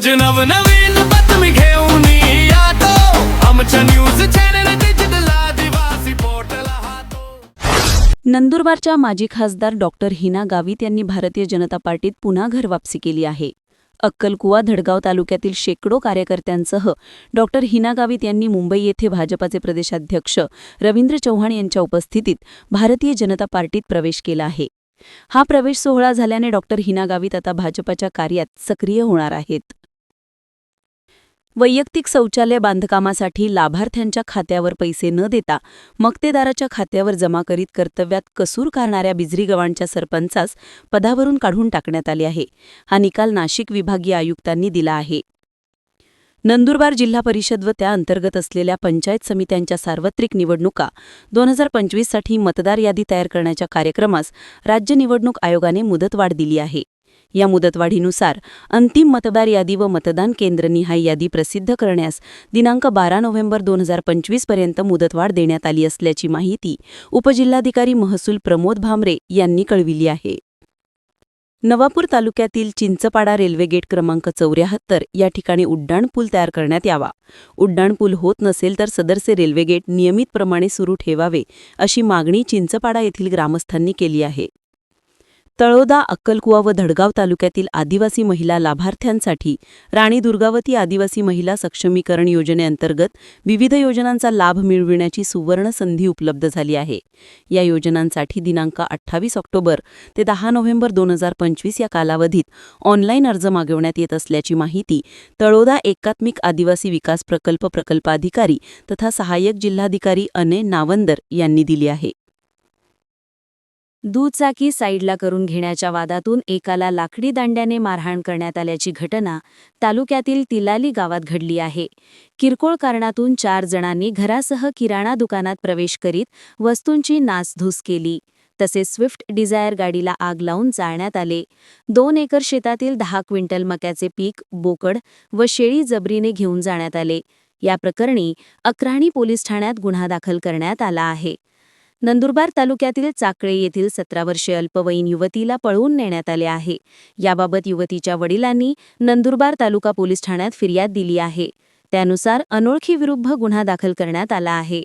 रोज नवनवीन बातमी घेऊन यातो. आमच्या न्यूज चॅनल डिजिटल आदिवासी नंदुरबारच्या माजी खासदार डॉक्टर हिना गावित यांनी भारतीय जनता पार्टीत पुन्हा घरवापसी केली आहे. अक्कलकुवा धडगाव तालुक्यातील शेकडो कार्यकर्त्यांसह डॉक्टर हिना गावित यांनी मुंबई येथे भाजपाचे प्रदेशाध्यक्ष रवींद्र चव्हाण यांच्या उपस्थितीत भारतीय जनता पार्टीत प्रवेश केला आहे. हा प्रवेश सोहळा झाल्याने डॉक्टर हिना गावित आता भाजपाच्या कार्यात सक्रिय होणार आहेत. वैयक्तिक शौचालय बांधकामासाठी लाभार्थ्यांच्या खात्यावर पैसे न देता मक्तेदाराच्या खात्यावर जमा करीत कर्तव्यात कसूर करणाऱ्या बिजरी गव्हाणच्या सरपंचास पदावरून काढून टाकण्यात आले आहे. हा निकाल नाशिक विभागीय आयुक्तांनी दिला आहे. नंदुरबार जिल्हा परिषद व त्या अंतर्गत असलेल्या पंचायत समित्यांच्या सार्वत्रिक निवडणुका दोन हजार पंचवीससाठी मतदार यादी तयार करण्याच्या कार्यक्रमास राज्य निवडणूक आयोगाने मुदतवाढ दिली आहे. या मुदतवाढीनुसार अंतिम मतदार यादी व मतदान केंद्रनिहाय यादी प्रसिद्ध करण्यास दिनांक बारा नोव्हेंबर दोन हजार पंचवीसपर्यंत मुदतवाढ देण्यात आली असल्याची माहिती उपजिल्हाधिकारी महसूल प्रमोद भामरे यांनी कळविली आहे. नवापूर तालुक्यातील चिंचपाडा रेल्वे गेट क्रमांक चौऱ्याहत्तर या ठिकाणी उड्डाणपूल तयार करण्यात यावा. उड्डाणपूल होत नसेल तर सदरसे रेल्वे गेट नियमितप्रमाणे सुरू ठेवावे अशी मागणी चिंचपाडा येथील ग्रामस्थांनी केली आहे. तळोदा अक्कलकुवा व धडगाव तालुक्यातील आदिवासी महिला लाभार्थ्यांसाठी राणी दुर्गावती आदिवासी महिला सक्षमीकरण योजनेअंतर्गत विविध योजनांचा लाभ मिळविण्याची सुवर्ण संधी उपलब्ध झाली आहे. या योजनांसाठी दिनांक अठ्ठावीस ऑक्टोबर ते दहा नोव्हेंबर दोन हजार पंचवीस या कालावधीत ऑनलाईन अर्ज मागवण्यात येत असल्याची माहिती तळोदा एकात्मिक आदिवासी विकास प्रकल्प प्रकल्पाधिकारी तथा सहाय्यक जिल्हाधिकारी अने नावंदर यांनी दिली आहे. दुचाकी साईडला करून घेण्याच्या वादातून एकाला लाकडी दांड्याने मारहाण करण्यात आल्याची घटना तालुक्यातील तिलाली गावात घडली आहे. किरकोळ कारणातून चार जणांनी घरासह किराणा दुकानात प्रवेश करीत वस्तूंची नासधूस केली. तसेच स्विफ्ट डिझायर गाडीला आग लावून जाळण्यात आले. दोन एकर शेतातील दहा क्विंटल मक्याचे पीक बोकड व शेळी जबरीने घेऊन जाण्यात आले. या प्रकरणी अक्राणी पोलीस ठाण्यात गुन्हा दाखल करण्यात आला आहे. नंदुरबार तालुक्यातील चाकळे येथील सतरा वर्षे अल्पवयीन युवतीला पळवून नेण्यात आले आहे. याबाबत युवतीच्या वडिलांनी नंदुरबार तालुका पोलीस ठाण्यात फिर्याद दिली आहे. त्यानुसार अनोळखी विरुद्ध गुन्हा दाखल करण्यात आला आहे.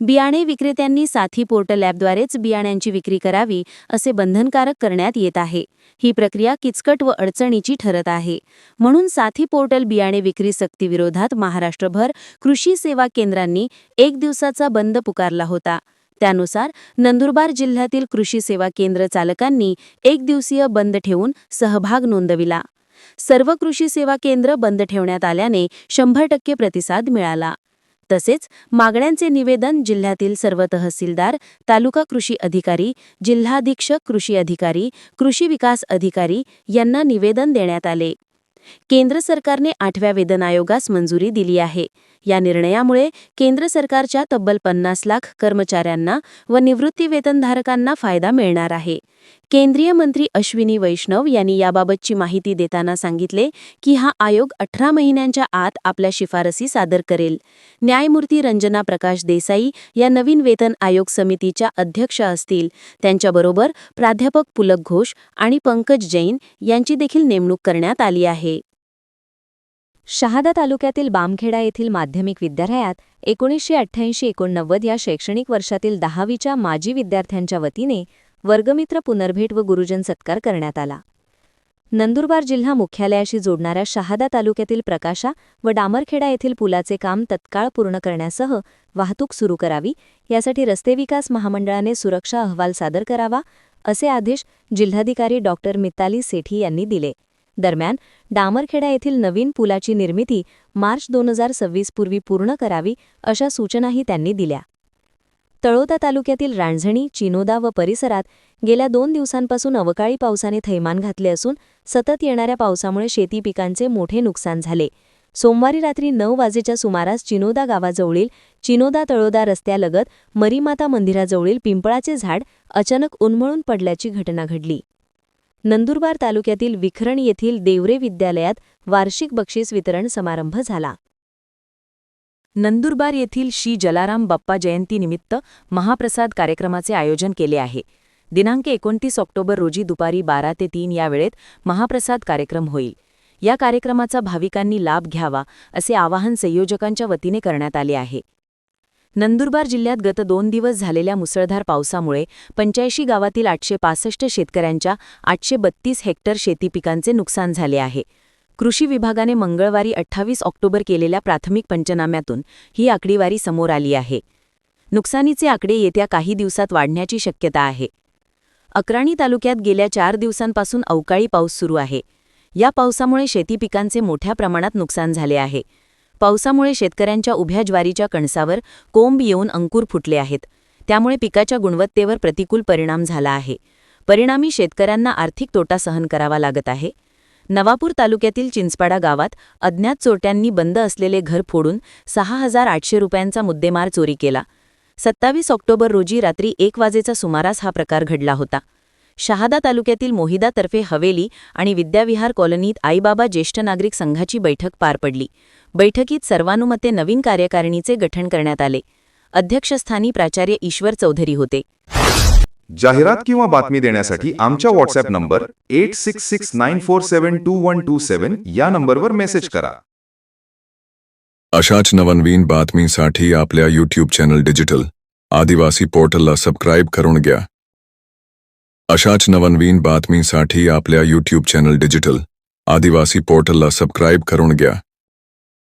बियाणे विक्रेत्यांनी साथी पोर्टल ॲपद्वारेच बियाण्यांची विक्री करावी असे बंधनकारक करण्यात येत आहे. ही प्रक्रिया किचकट व अडचणीची ठरत आहे. म्हणून साथी पोर्टल बियाणे विक्री सक्तीविरोधात महाराष्ट्रभर कृषी सेवा केंद्रांनी एक दिवसाचा बंद पुकारला होता. त्यानुसार नंदुरबार जिल्ह्यातील कृषी सेवा केंद्र चालकांनी एक दिवसीय बंद ठेवून सहभाग नोंदविला. सर्व कृषी सेवा केंद्र बंद ठेवण्यात आल्याने शंभर टक्के प्रतिसाद मिळाला. तसेच मागण्यांचे निवेदन जिल्ह्यातील सर्व तहसीलदार तालुका कृषी अधिकारी जिल्हाधीक्षक कृषी अधिकारी कृषी विकास अधिकारी यांना निवेदन देण्यात आले. केंद्र सरकारने आठव्या वेतन आयोगास मंजुरी दिली आहे. या निर्णयामुळे केंद्र सरकारच्या तब्बल पन्नास लाख कर्मचाऱ्यांना व निवृत्ती वेतनधारकांना फायदा मिळणार आहे. केंद्रीय मंत्री अश्विनी वैष्णव यांनी याबाबतची माहिती देताना सांगितले की हा आयोग अठरा महिन्यांच्या आत आपल्या शिफारसी सादर करेल. न्यायमूर्ती रंजना प्रकाश देसाई या नवीन वेतन आयोग समितीच्या अध्यक्ष असतील. त्यांच्याबरोबर प्राध्यापक पुलक घोष आणि पंकज जैन यांची देखील नेमणूक करण्यात आली आहे. शहादा तालुक्यातील बामखेडा येथील माध्यमिक विद्यालयात एकोणीसशे अठ्ठ्याऐंशी एकोणनव्वद या शैक्षणिक वर्षातील दहावीच्या माजी विद्यार्थ्यांच्या वतीने वर्गमित्र पुनर्भेट व गुरुजन सत्कार करण्यात आला. नंदुरबार जिल्हा मुख्यालयाशी जोडणाऱ्या शहादा तालुक्यातील प्रकाशा व डामरखेडा येथील पुलाचे काम तत्काळ पूर्ण करण्यासह वाहतूक सुरू करावी यासाठी रस्ते विकास महामंडळाने सुरक्षा अहवाल सादर करावा असे आदेश जिल्हाधिकारी डॉ. मिताली सेठी यांनी दिले. दरम्यान डामरखेडा येथील नवीन पुलाची निर्मिती मार्च दोन हजार सव्वीस पूर्वी पूर्ण करावी अशा सूचनाही त्यांनी दिल्या. तळोदा तालुक्यातील रांझणी चिनोदा व परिसरात गेल्या दोन दिवसांपासून अवकाळी पावसाने थैमान घातले असून सतत येणाऱ्या पावसामुळे शेती पिकांचे मोठे नुकसान झाले. सोमवारी रात्री नऊ वाजेच्या सुमारास चिनोदा गावाजवळील चिनोदा तळोदा रस्त्यालगत मरीमाता मंदिराजवळील पिंपळाचे झाड अचानक उन्मळून पडल्याची घटना घडली. नंदुरबार तालुक्यातील विखरण येथील देवरे विद्यालयात वार्षिक बक्षीस वितरण समारंभ झाला. नंदुरबार येथील श्री जलाराम बाप्पा जयंतीनिमित्त महाप्रसाद कार्यक्रमाचे आयोजन केले आहे. दिनांक एकोणतीस ऑक्टोबर रोजी दुपारी बारा ते तीन या वेळेत महाप्रसाद कार्यक्रम होईल. या कार्यक्रमाचा भाविकांनी लाभ घ्यावा असे आवाहन संयोजकांच्या वतीने करण्यात आले आहे. नंदुरबार जिल्ह्यात गत दोन दिवस झालेल्या मुसळधार पावसामुळे पंच्याऐंशी गावातील आठशे पासष्ट शेतकऱ्यांच्या आठशे बत्तीस हेक्टर शेती पिकांचे नुकसान झाले आहे. कृषी विभागाने मंगळवारी अठ्ठावीस ऑक्टोबर केलेल्या प्राथमिक पंचनाम्यातून ही आकडेवारी समोर आली आहे. नुकसानीचे आकडे येत्या काही दिवसात वाढण्याची शक्यता आहे. अक्राणी तालुक्यात गेल्या चार दिवसांपासून अवकाळी पाऊस सुरू आहे. या पावसामुळे शेती पिकांचे मोठ्या प्रमाणात नुकसान झाले आहे. पावसामुळे शेतकऱ्यांच्या उभ्या ज्वारीच्या कणसावर कोंब येऊन अंकुर फुटले आहेत. त्यामुळे पिकाच्या गुणवत्तेवर प्रतिकूल परिणाम झाला आहे. परिणामी शेतकऱ्यांना आर्थिक तोटा सहन करावा लागत आहे. नवापूर तालुक्यातील चिंचपाडा गावात अज्ञात चोरट्यांनी बंद असलेले घर फोडून सहा हजार आठशे रुपयांचा मुद्देमार चोरी केला. सत्तावीस ऑक्टोबर रोजी रात्री एक वाजेचा सुमारास हा प्रकार घडला होता. शहादा तालुक्यातील मोहिदातर्फे हवेली आणि विद्याविहार कॉलनीत आईबाबा ज्येष्ठ नागरिक संघाची बैठक पार पडली. बैठकीत सर्वानुमते नवीन कार्यकारिणीचे गठन करण्यात आले. अध्यक्षस्थानी प्राचार्य ईश्वर चौधरी होते. जाहिरात किंवा बातमी देण्यासाठी आमच्या WhatsApp number eight six six nine four seven two one two seven या नंबरवर मेसेज करा. अशाच नवनवीन बातमीसाठी आपल्या यूट्यूब चॅनल डिजिटल आदिवासी पोर्टलला सबस्क्राईब करून घ्या. अशाच नवनवीन बातमीसाठी आपल्या यूट्यूब चॅनल डिजिटल आदिवासी पोर्टलला सबस्क्राईब करून घ्या.